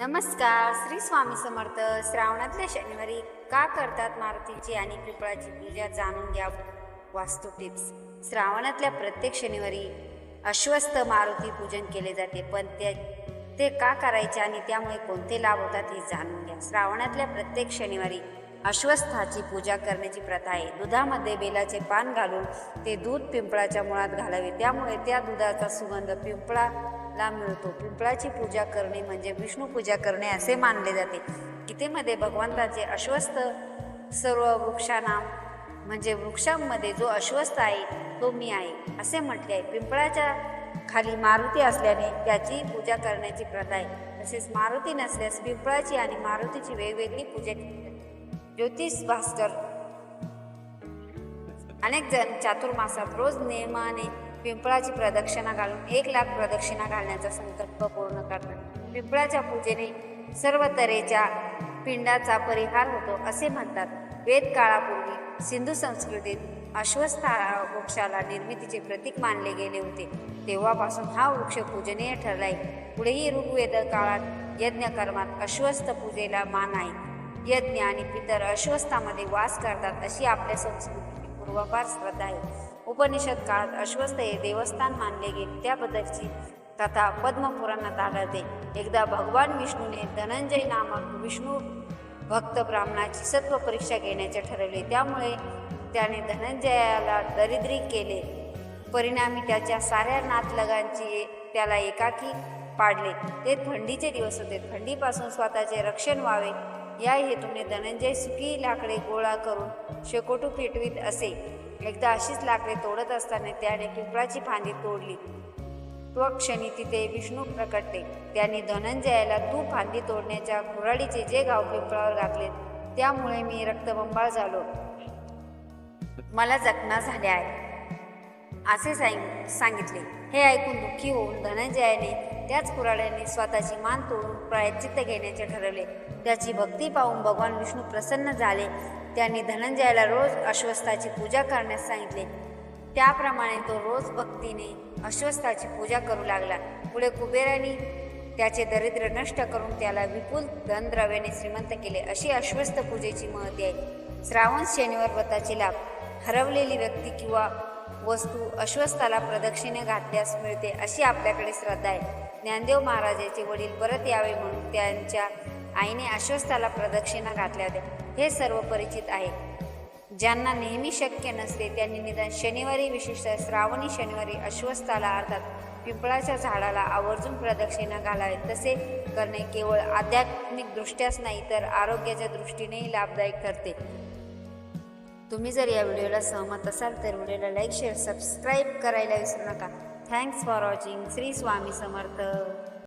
नमस्कार श्री स्वामी समर्थ. श्रावणातल्या शनिवारी का करतात मारुतीची आणि पिंपळाची पूजा जाणून घ्या वास्तू टिप्स श्रावणातल्या प्रत्येक शनिवारी अश्वस्थ मारुती पूजन केले जाते पण ते ते का करायचे आणि त्यामुळे कोणते लाभ होतात हे जाणून घ्या. श्रावणातल्या प्रत्येक शनिवारी अश्वस्थाची पूजा करण्याची प्रथा आहे. दुधामध्ये बेलाचे पान घालून ते दूध पिंपळाच्या मुळात घालावे. त्यामुळे त्या दुधाचा सुगंध पिंपळा ला मिळतो. पिंपळाची पूजा करणे म्हणजे विष्णू पूजा करणे असे मानले जाते. गीतेमध्ये भगवंताचे अश्वस्थ सर्व वृक्षांना म्हणजे वृक्षांमध्ये जो अश्वस्थ आहे तो मी आहे असे म्हटले आहे. पिंपळाच्या खाली मारुती असल्याने त्याची पूजा करण्याची प्रथा आहे. तसेच मारुती नसल्यास पिंपळाची आणि मारुतीची वेगवेगळी पूजा केली जाते. ज्योतिष भास्कर अनेक जण चातुर्मासात रोज नियमाने पिंपळाची प्रदक्षिणा घालून एक लाख प्रदक्षिणा घालण्याचा संकल्प पूर्ण करतात. पिंपळाच्या पूजेने सर्व तऱ्हेच्या पिंडाचा परिहार होतो असे म्हणतात. वेद काळापूर्वी सिंधू संस्कृतीत अश्वस्था वृक्षाला निर्मितीचे प्रतीक मानले गेले होते. तेव्हापासून हा वृक्ष पूजनीय ठरलाय. पुढेही ऋग्वेद काळात यज्ञ कर्मात अश्वस्थ पूजेला मान आहे. यज्ञ आणि पितर अश्वस्थामध्ये वास करतात अशी आपल्या संस्कृतीची पूर्वापार श्रद्धा आहे. उपनिषद काळात अश्वस्थ हे देवस्थान मानले गेले. त्याबद्दलची कथा पद्मपुराणात आढळते. एकदा भगवान विष्णूने धनंजय नामक विष्णू भक्त ब्राह्मणाची सत्व परीक्षा घेण्याचे ठरवले. त्यामुळे त्याने धनंजयाला दरिद्री केले. परिणामी त्याच्या साऱ्या नातलगांची त्याला एकाकी पाडले. ते थंडीचे दिवस होते. थंडीपासून स्वतःचे रक्षण व्हावे. या हेतूने धनंजय सुकी लाकडे गोळा करून शेकोटू पेटवीत असे. एकदा अशीच लाकडे तोडत असताना त्याने पिंपळाची फांदी तोडली. तो क्षणी तिथे विष्णू प्रकटले. त्यांनी धनंजयाला तू फांदी तोडण्याच्या कुऱ्हाडीचे जे गाव पिंपळावर घातले त्यामुळे मी रक्तबंबाळ झालो. मला जखमा झाल्या आहे असे सांग सांगितले. हे ऐकून दुःखी होऊन धनंजयाने त्याच कुराड्याने स्वतःची मान तोडून प्रायश्चित्त घेण्याचे ठरवले. त्याची भक्ती पाहून भगवान विष्णू प्रसन्न झाले. त्यांनी धनंजयाला रोज अश्वस्थाची पूजा करण्यास सांगितले. त्याप्रमाणे तो रोज भक्तीने अश्वस्थाची पूजा करू लागला. पुढे कुबेराने त्याचे दरिद्र नष्ट करून त्याला विपुल धनद्रव्याने श्रीमंत केले. अशी अश्वस्थ पूजेची महती आहे. श्रावण शनिवार व्रताचे लाभ. हरवलेली व्यक्ती किंवा वस्तू अश्वस्थाला प्रदक्षिणे घातल्यास मिळते अशी आपल्याकडे श्रद्धा आहे. ज्ञानदेव महाराजाचे वडील परत यावे म्हणून त्यांच्या आईने अश्वस्थाला प्रदक्षिणा घातल्या होत्या. हे सर्व परिचित आहे ज्यांना नेहमी शक्य नसते त्यांनी निदान शनिवारी विशिष्ट श्रावणी शनिवारी अश्वस्थाला अर्थात पिंपळाच्या झाडाला आवर्जून प्रदक्षिणा घालावे. तसे करणे केवळ आध्यात्मिकदृष्ट्याच नाही तर आरोग्याच्या दृष्टीनेही लाभदायक ठरते. तुम्ही जर या व्हिडिओला सहमत असाल तर व्हिडिओला लाईक शेअर सबस्क्राईब करायला विसरू नका. Thanks for watching. Shri Swami Samarth.